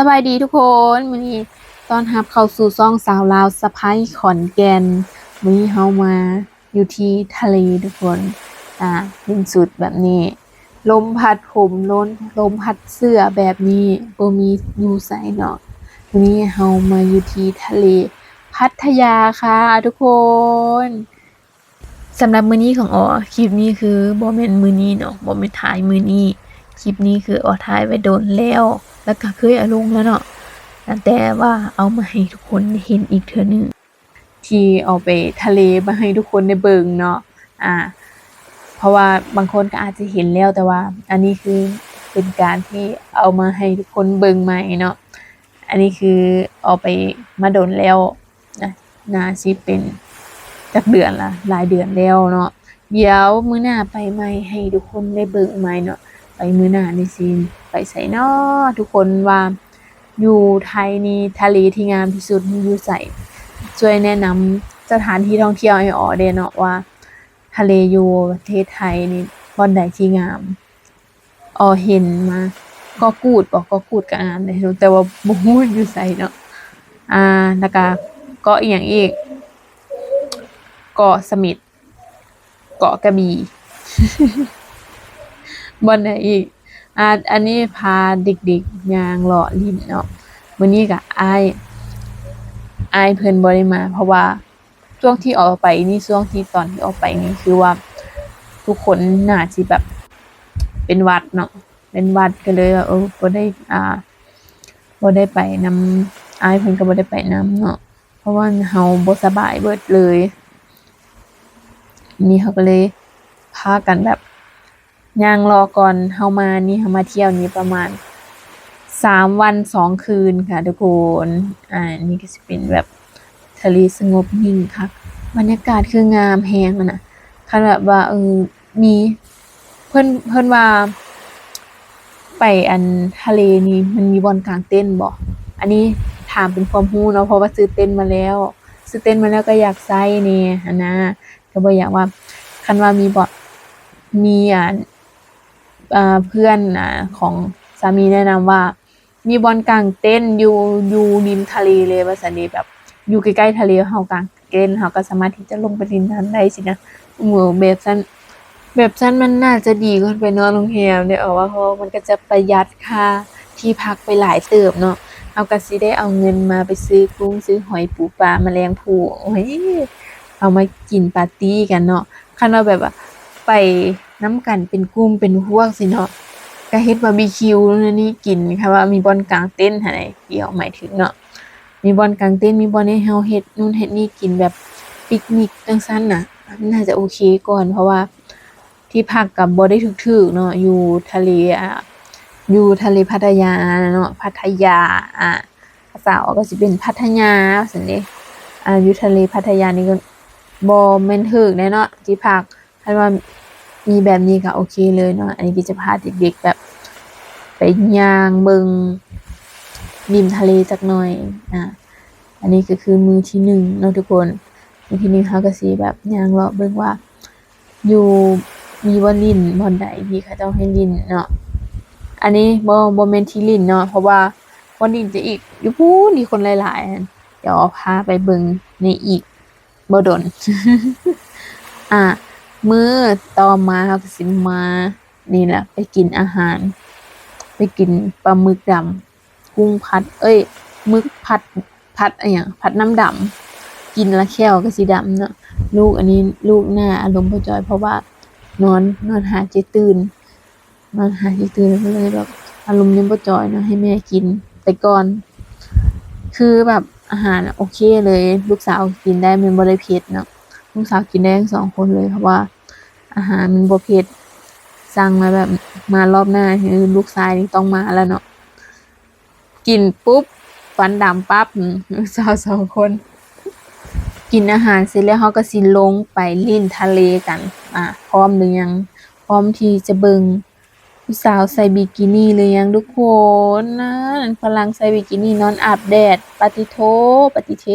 สบายดีทุกคนมื้อนี้ตอนรับเข้าสู่ซ่องสาวลาวสะพ้ายขอนแก่นมื้อนี้เฮามาอยู่ที่ทะเลทุกคนอ่าริมสุดแบบนี้ ลมพัดผมล้นลมพัดเสื้อแบบนี้บ่มีอยู่ไสเนาะมื้อนี้เฮามาอยู่ที่ทะเล พัทยาค่ะทุกคนสำหรับมือนี้ของอ๋อคลิปนี้คือบ่แม่นมือนี้เนาะบ่แม่นถ่ายมือนี้คลิปนี้คืออ๋อถ่ายไว้โดนแล้ว แล้วก็เคยเอาลงแล้วเนาะแต่ว่าเอามาให้ทุกคนเห็นอีกเทื่อนึงที่เอาไปทะเลมาให้ทุกคนได้เบิงเนาะอ่า เพราะว่าบางคนก็อาจจะเห็นแล้วแต่ว่า อันนี้คือเป็นการที่เอามาให้ทุกคนเบิงใหม่เนาะอันนี้คือเอาไปมาโดนแล้วนะนาสิเป็นจักเดือนละหลายเดือนแล้วเนาะเดี๋ยวมื้อหน้าไปใหม่ให้ทุกคนได้เบิ่งใหม่เนาะ ไปมือหน้านี่สิไปไสน้อทุกคนว่าอยู่ไทยนี่ทะเลที่งามที่สุดอยู่ไสช่วยแนะนำสถานที่ท่องเที่ยวให้ออเด้เนาะว่า ทะเลอยู่ประเทศไทยนี่บอนใดที่งาม ออเห็นมาก็กูดบอกก็กูดก็งามเลยแต่ว่าบู๊อยู่ไสเนาะอ่าแล้วก็เกาะอีหยังอีกเกาะสม็ดเกาะกระบี่ บนไหนอีกอ่าอันนี้พาเด็กๆยางเลาะลิ้นเนาะมื้อนี้ก็อ้ายอ้เพิ่นบ่ได้มา เพราะว่าช่วงที่ออกไปนี่ช่วงที่ตอนที่ออกไปนี่คือว่าทุกคนน่าสิแบบเป็นวัดเนาะเป็นวัดก็เลยเออบ่ได้อ่าบ่ได้ไปนำอ้เพิ่นก็บ่ได้ไปนำเนาะเพราะว่าเฮาบ่สบายเบิดเลยนี่เขาก็เลยพากันแบบ ย่างรอก่อนเฮามานี่เฮามาเที่ยวนี้ประมาณสามวันสองคืนค่ะทุกคน อ่า นี่ก็สิเป็นแบบทะเลสงบนิ่งค่ะ บรรยากาศคืองามแฮงน่ะคันแบบว่าเออมีเพิ่อนเพิ่อนว่า ไปอันทะเลนี่มันมีบอนกลางเต้นบ่อันนี้ถามเป็นความรู้เนาะเพราะว่าซื้อเต้นมาแล้ว ซื้อเต้นมาแล้วก็อยากใส่แหน่หันะก็บ่อยากว่า คันว่ามีบ่มีอ่าอ่า เพื่อนอของสามีแนะนำว่า มีบอนกลางเต้นอยู่อยู่ริมทะเลเลยว่าซั่นเด้แบบ อยู่ใกล้ๆทะเลเฮากลางเต้นเฮาก็สามารถที่จะลงไปเล่นน้ำได้สินะโอ้โหแบบซั้นแบบซั้นมันน่าจะดีกว่าไปนอนโรงแรมเด้อว่าเพราะมันก็จะประหยัดค่าที่พักไปหลายเติบเนาะเฮาก็สิได้เอาเงินมาไปซื้อกุ้งซื้อหอยปูปลาแมลงภูโอ้ยเอามากินปาร์ตี้กันเนาะคันว่าแบบว่า ไปน้ำกันเป็นกลุ่มเป็นพวกสิเนาะก็เฮ็ดบาร์บีคิวนั่นนี่กินค่ะว่ามีบอนกลางเต้นหั่นน่ะที่เฮาหมายถึงเนาะมีบอนกลางเต้นมีบอนให้เฮาเฮ็ดนู่นเฮ็ดนี่กินแบบปิกนิกจังซั่นน่ะน่าจะโอเคก่อน เพราะว่าที่พักก็บ่ได้ถึกๆเนาะอยู่ทะเลอ่าอยู่ทะเลพัทยาเนาะพัทยาอ่าภาษาออกก็สิเป็นพัทยาว่าซั่นเด้อ่าอยู่ทะเลพัทยานี่ก็บ่แมนถึกแน่เนาะที่พักคันว่า มีแบบนี้ก็โอเคเลยเนาะ อันนี้ก็จะพาเด็กๆแบบ ไปย่างเบิงริมทะเลจักหน่อยอ่าอันนี้ก็คือมือที่หนึ่งเนาะทุกคน มือที่หนึ่งเขาก็สิแบบย่างเลาะเบิ่งว่า อยู่มีบ่ลิ้นบอนใดที่เขาเจ้าให้ลินเนาะ อันนี้บ่บ่แม่นที่ลินเนาะ เพราะว่าบ่ลิ้นจะอีกอยู่พู้นมีคนหลายๆเดี๋ยวพาไปเบิงในอีกบ่ดนอ่า มื้อต่อมาเราก็สิมา นี่แหละไปกินอาหาร ไปกินปลาหมึกดำกุ้งผัด เอ้ยหมึกผัดผัดอะหยังผัดน้ำดำกินละแค้วก็สิดำเนาะลูกอันนี้ลูกหน้าอารมณ์บ่จอย เพราะว่านอนนอนหาจิตื่นนอนหาจิตื่นก็เลยแบบอารมณ์ยังบ่จอยเนาะให้แม่กินไปก่อน คือแบบอาหารโอเคเลย ลูกสาวกินได้มันบ่ได้เผ็ดเนาะ ลูกสาวกินได้ทั้งสองคนเลยเพราะว่า อาหารมันบ่เผ็ดสั่งมาแบบมารอบหน้าคือลูกชายนี่ต้องมาแล้วเนาะกินปุ๊บฟันดำปั๊บลูกสาวสองคน กินอาหารเสร็จแล้วเขาก็สิลงไปลิ้นทะเลกัน อ่าพร้อมหรือยัง พร้อมที่จะเบิงผู้สาวใส่บิกินี่หรือยังทุกคนนะฝรั่งใส่บิกินี่นอนอาบแดดปาติโทปาติเท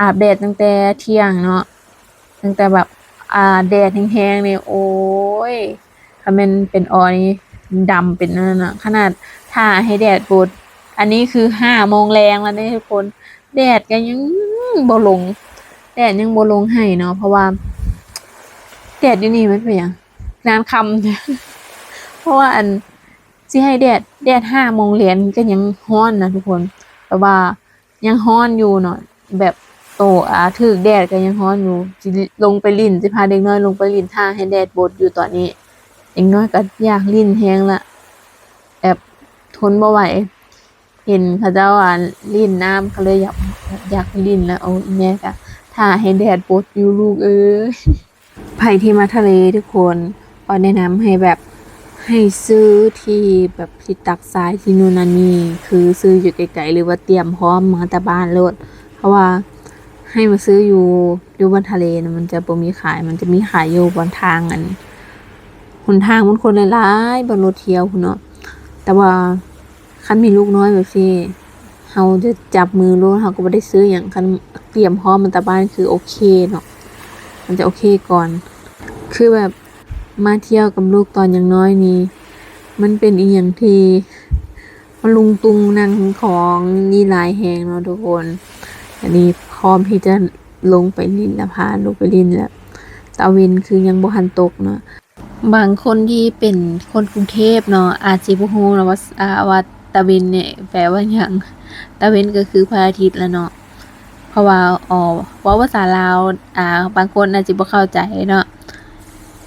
อาบแดดตั้งแต่เที่ยงเนาะตั้งแต่แบบอ่าแดดแห้งๆนี่โอ้ยถ้าม่นเป็นออนี่ดำเป็นนั่นนะขนาดถ้าให้แดดบดอันนี้คือห้าโมงแรงแล้วเนี่ยทุกคน แดดก็ยังบ่ลง แดดยังบ่ลงให้เนาะเพราะว่า แดดอยู่นี่มันเป็นยังนานคำเพราะว่าอันสิให้แดดแดดห้าโมงเรียนก็ยังฮ้อนนะทุกคน แต่ว่ายังฮ้อนอยู่เนาะแบบ โตอาถึกแดดก็ยังฮ้อนอยู่สิลงไปลิ่นสิพาเด็กน้อยลงไปลิ่นท่าให้แดดบดอยู่ตอนนี้เด็กน้อยก็อยากลิ่นแฮงละแบบทนบ่ไหวเห็นเขาเจ้าอะลิ่นน้ำเขาเลยอยากอยากลิ่นแล้วเอาแม่ก็ท่าให้แดดบดอยู่ลูกเอ้ยใครที่มาทะเลทุกคนออแนะนำให้แบบให้ซื้อที่แบบที่ตักทรายที่นู่นนั่นนี่คือซื้ออยู่ไกลๆหรือว่าเตรียมพร้อมมาแต่บ้านโลดเพราะว่า ให้มาซื้ออยู่อยู่บนทะเลนะมันจะบ่มีขาย มันจะมีขายอยู่บนทางอันหนทางมันคนหลายๆบนรถเที่ยวพุ่นเนาะแต่ว่าคันมีลูกน้อยแบบนี้เฮาจะจับมือโลดเฮาก็บ่ได้ซื้อหยังคันเตรียมพร้อมมาแต่บ้านคือโอเคเนาะมันจะโอเคก่อน คือแบบมาเที่ยวกับลูกตอนยังน้อยนี้มันเป็นอีหยังที่มันลุงตุงนั่งของนี่หลายแหงเนาะทุกคนอันนี้ ร้อมที่จะลงไปลินแล้วพาลูกไปลินแล้วตะวินคือยังบ่ทันตกเนาะบางคนที่เป็นคนกรุงเทพเนาะอาจสิบ่ฮู้นาะว่าอาว่าตะเวนเนี่ยแปลว่าหยังตะเวนก็คือพระอาทิตย์แล้วเนาะเพราะว่าอ๋อว่าภาษาลาวอ่าบางคนอาจจะบ่เข้าใจเนาะ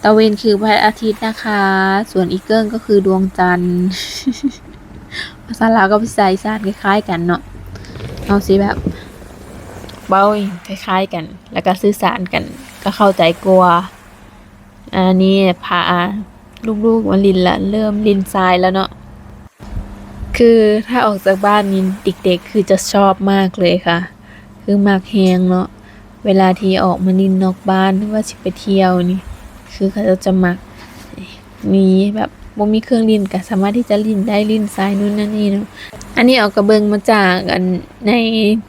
ตะเวนคือพระอาทิตย์นะคะ ส่วนอีเกิ้งก็คือดวงจันทร์ภาษาลาวกับภาษาอีสานคล้ายๆกันเนาะเอาสิแบบ เบาคล้าย ๆกัน แล้วก็สื่อสารกัน ก็เข้าใจกลัวอันนี้พาลูกๆมาลินละเริ่มลินทรายแล้วเนาะคือถ้าออกจากบ้านนี้เด็กๆ คือจะชอบมากเลยค่ะ คือมากแฮงเนาะเวลาที่ออกมาลินนอกบ้านหรือว่าสิไปเที่ยวนี่ คือเขาจะมักมีแบบบ่มีเครื่องลินก็สามารถที่จะลินได้ลินทรายนู่นนั่นนี่เนาะ อันนี้เอากระเบิงมาจากอันใน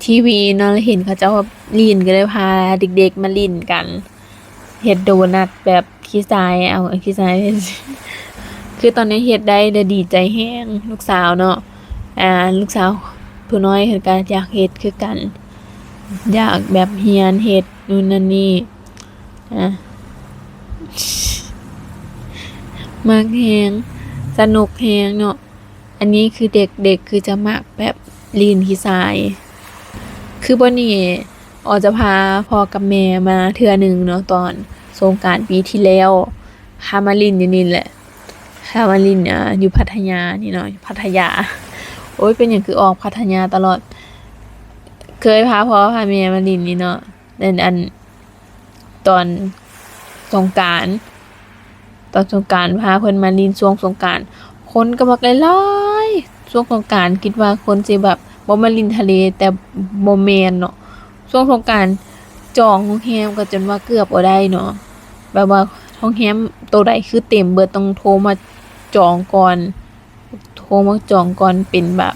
ทีวีเนาะเห็นเขาเจ้าลินก็เลยพาเด็ก ๆ มาลินกันเฮ็ดโดนัทแบบขี้ทรายเอาขี้ทรายคือตอนนี้เฮ็ดได้ได้ดีใจแฮงลูกสาวเนาะอ่าลูกสาวผู้น้อยเพิ่นก็อยากเฮ็ดคือกัน อยากแบบเฮียนเฮ็ดนู่นนั่นนี่อะมากแฮงสนุกแฮงเนาะ อันนี้คือเด็กๆคือจะมักแบบลีนขี้ทรายคือบ่นี่ออจะพาพ่อกับแม่มาเทื่อหนึ่งเนาะตอนสงกานต์ปีที่แล้วพามาลินอยู่นี่แหละพามาลินอะอยู่พัทยานี่เนาะพัทยา โอ้ยเป็นอย่างคือออกพัทยาตลอด เคยพาพ่อพาแม่มาลินนี่เนาะแต่อันตอนสงการตอนสงการพาเพิ่นมาลินช่วงสงการคนก็มักหลายๆ ช่วงสงการคิดว่าคนสิแบบบ่มาลินทะเลแต่บ่แมนเนาะช่วงสงการจองโรงแรมก็จนว่าเกือบบ่ได้เนาะแบบว่าโรงแรมตัวใดคือเต็มเบิดต้องโทรมาจองก่อน โทรมาจองก่อนเป็นแบบ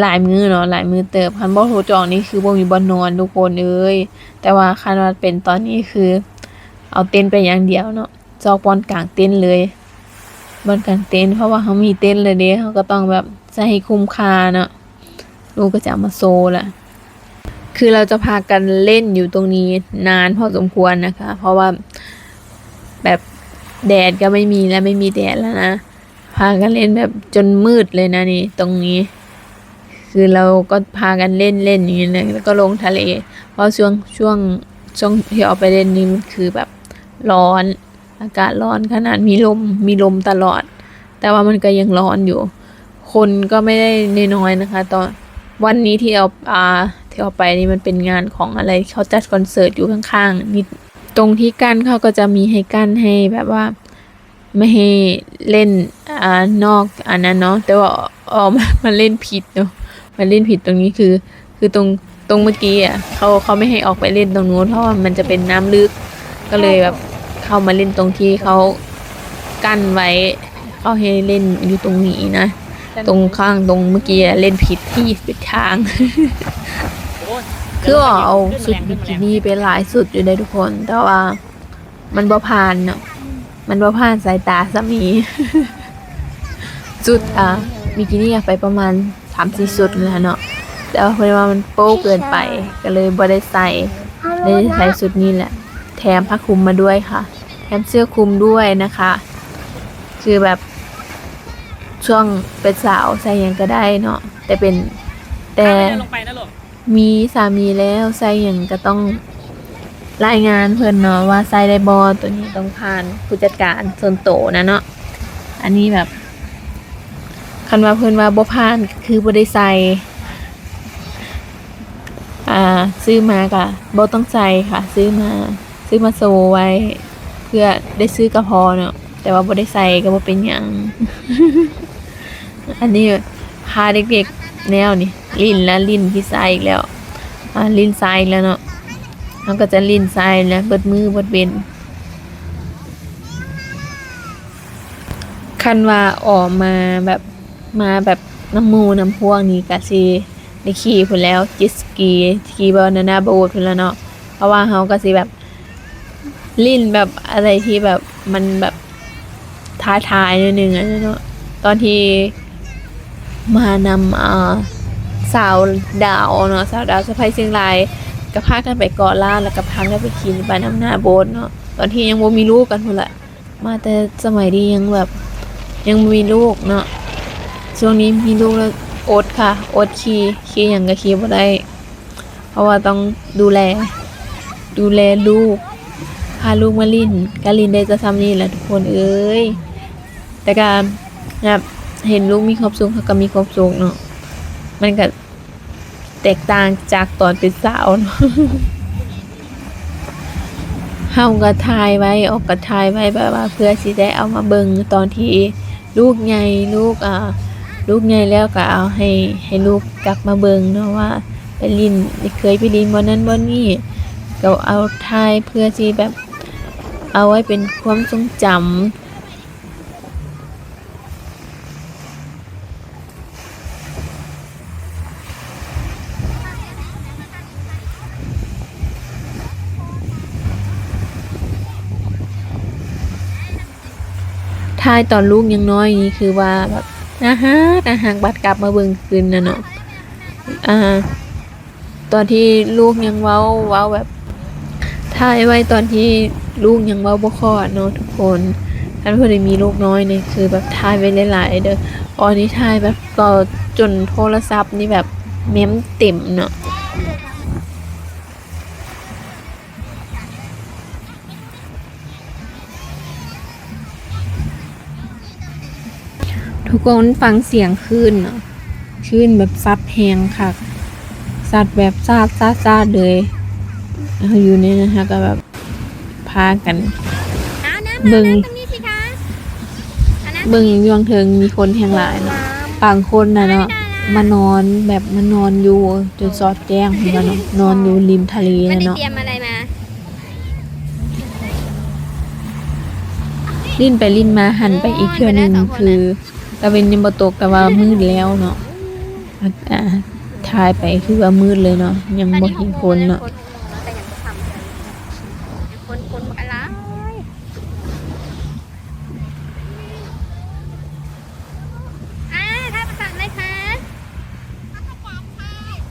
หลายมือเนาะหลายมือเติบคันบ่โทรจองนี่คือบ่มีบ่นอนทุกคนเอ้ยแต่ว่าคันว่าเป็นตอนนี้คือ เอาเต็นไปอย่างเดียวเนาะจองบอนกลางเต็นเลย บนกลางเต็นท์เพราะว่าเขามีเต็นท์เลยเด้เขาก็ต้องแบบให้คุ้มค่าเนาะลูกก็จะมาโซแหละคือเราจะพากันเล่นอยู่ตรงนี้นานพอสมควรนะคะ เพราะว่าแบบแดดก็ไม่มีแล้วไม่มีแดดแล้วนะพากันเล่นแบบจนมืดเลยนะนี่ตรงนี้ คือเราก็พากันเล่นเล่นอย่างนี้เลยแล้วก็ลงทะเล เพราะช่วงช่วงช่วงที่ออกไปเล่นนี่มันคือแบบร้อน อากาศร้อนขนาดมีลมมีลมตลอด แต่ว่ามันก็ยังร้อนอยู่ คนก็ไม่ได้น้อยๆนะคะ ตอนวันนี้ที่เอาอาที่เอาไปนี่มันเป็นงานของอะไรเขาจัดคอนเสิร์ตอยู่ข้างๆนี่ตรงที่กั้นเขาก็จะมีให้กั้นให้แบบว่าไม่ให้เล่นอ่านอกอันนั้นเนาะแต่ว่าออกมามาเล่นผิดเนาะมาเล่นผิดตรงนี้คือ คือตรงตรงเมื่อกี้อะเขาเขาไม่ให้ออกไปเล่นตรงนู้นเพราะว่ามันจะเป็นน้ำลึกก็เลยแบบ เข้ามาเล่นตรงที่เขากั้นไว้เขาให้เล่นอยู่ตรงนี้นะ ตรงข้างตรงเมื่อกี้อะเล่นผิดที่ผิดทาง คือว่าเอาสุดบิกินี่ไปหลายสุดอยู่ในทุกคน แต่ว่า มันบ่ผ่านเนาะมันบ่ผ่านสายตาสามีสุดอะบิกินี่อะไปประมาณสามสี่สุดแล้วเนาะแต่ว่าเพิ่นว่ามันโป๊เกินไปก็เลยบ่ได้ใส่เลยใส่สุดนี้แหละ แถมผ้าคลุมมาด้วยค่ะ แถมเสื้อคลุมด้วยนะคะ คือแบบช่วงเป็นสาวใส่ยังก็ได้เนาะแต่เป็นแต่ลงไมีสามีแล้วใส่ยังก็ต้องรายงานเพิ่อนเนาะว่าใส่ได้บ่ตัวนี้ต้องผ่านผู้จัดการส่วนโตนะเนาะอันนี้แบบคันว่าเพิ่อนว่าบ่ผ่านคือบ่ได้ใส่อ่าซื้อมาก็บ่ต้องใส่ค่ะ ซื้อมา ซื้อมาโซไว้ เพื่อได้ซื้อกระพอเนาะแต่ว่าบ่ได้ใส่ก็บ่เป็นหยังอันนี้พาเด็กๆแนวนี่ลิ้นแล้วลิ้นพี่ทรายอีกแล้วอ่าลิ้นทรายอีกแล้วเนาะเขาก็จะลิ้นทรายแล้วเบิดมือเบิดเบนคันว่าออกมาแบบมาแบบน้ำมูน้ำพวกนี้กะสิได้ขี่พุ่นแล้วจิสกีขี่บานานาโบ๊ทพุ่นแล้วเนาะเพราะว่าเขาก็สิแบบ ลิ้นแบบอะไรที่แบบมันแบบท้าทายนิดนึงอะเนาะตอนที่มานำอ่าสาวดาวเนาะสาวดาวสะพายเชียงรายก็พากันไปเกาะล้าแล้วก็พากันไปขี่ไปน้ำหน้าโบสเนาะตอนที่ยังบ่มีลูกกันพุ่นแหละมาแต่สมัยดียังแบบ ยังมีลูกเนาะช่วงนี้มีลูกแล้วอดค่ะอดขี่ขี่หยังก็ขี่บ่ได้ เพราะว่าต้องดูแล ดูแลลูก พาลูกมาลินก็ลินได้จะทำนี่แหละทุกคนเอ้ยแต่การแบบเห็นลูกมีความสุขเขาก็มีความสุขเนาะมันก็แตกต่างจากตอนเป็นสาวเนาะเฮาก็ทายไว้ออกก็ทายไว้แบบว่าเพื่อสิได้เอามาเบิ่งตอนที่ลูกใหญ่ลูกอ่าลูกใหญ่แล้วก็เอาให้ให้ลูกกลับมาเบิ่งเนาะว่าไปลินเคยไปลินบ่นั้นบ่นี้ก็เอาทายเพื่อที่แบบ เอาไว้เป็นความทรงจำทายตอนลูกยังน้อยนี่คือว่าแบบนะฮะนะฮะบัดกลับมาเบิ่งคืนนะเนาะอ่าตอนที่ลูกยังเว้าเว้าแบบ ถ่ายไว้ตอนที่ลูกยังเว้าบ่คลอดเนาะทุกคนท่านเพื่อนได้มีลูกน้อยนี่คือแบบถ่ายไว้หลายๆเด้อออนนี้ถ่ายแบบก็จนโทรศัพท์นี่แบบเม้มเต็มเนาะทุกคนฟังเสียงคลื่นเนาะคลื่นแบบซัดแหงค่ะสัตว์แบบซาดซาดซาดเลย แล้วอยู่นี่นะคะก็แบบพากันเอาน้ำเบิ่งมาน้ำตรงนี้สิคะเอาน้ำเบิ่งยวงเทิงมีคนแห่งหลายเนาะบางคนน่ะเนาะมานอนแบบมานอนอยู่จนสอดแจ้งเหมือนกันเนาะนอนอยู่ริมทะเลมันนะได้เนาะเตรียมอะไรมาลิ้นไปลิ้นมาหันไปอีกเทื่อหนึงคือตะเวนยังบ่ตกแต่ว่ามืดแล้วเนาะอ่าถ่ายไปคือว่ามืดเลยเนาะยังบ่เห็นคนเนาะ แต่ยังจะทำคนคนอะไรอ่าถ้าภาษาอะไรคะ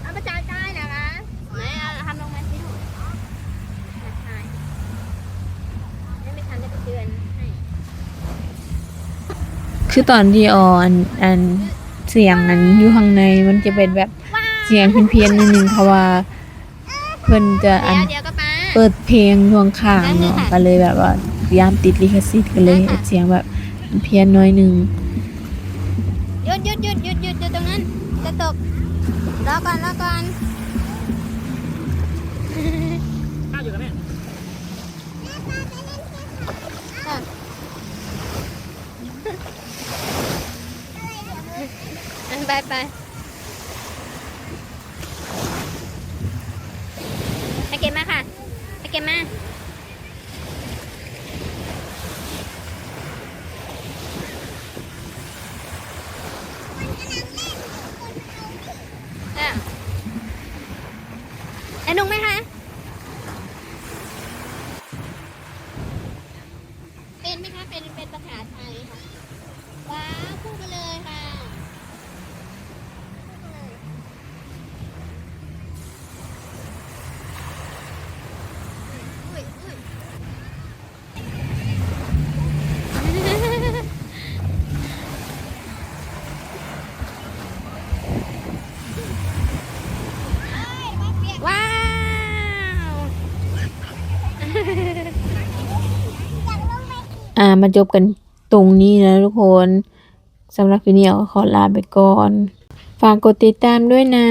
เอาภาษาใต้เหรอคะไหนเอาทำลงมาสิลูกภาษาใต้ยังไม่ทันได้ไปเตือนให้ คือตอนที่ออนอันเสียงนั้นอยู่ข้างในมันจะเป็นแบบเสียงเพี้ยนๆนิดนึงเพราะว่าเพิ่นจะอันเดี๋ยวเดี๋ยวก็มาเปิดเพลงทวงข้างเนาะก็เลยแบบว่ายามติดลิขสิทธิ์ก็เลยเสียงแบบเพี้ยนน้อยหนึงหยุดหยุดหยุดหยุดหยุดหยุดตรงนั้นจะตกรอก่อนรอก่อน ข้าวอยู่กับแม่ อัน ไปไปไปเก็บมาค่ะไปเก็บมาอะไอ้นุ่งไหมคะเป็นไหมคะเป็นเป็นภาษาไทยค่ะ ว้าวพูดมาเลยค่ะ อ่า มาจบกันตรงนี้นะทุกคนสำหรับวิดีโอขอลาไปก่อน ฝากกดติดตามด้วยนะ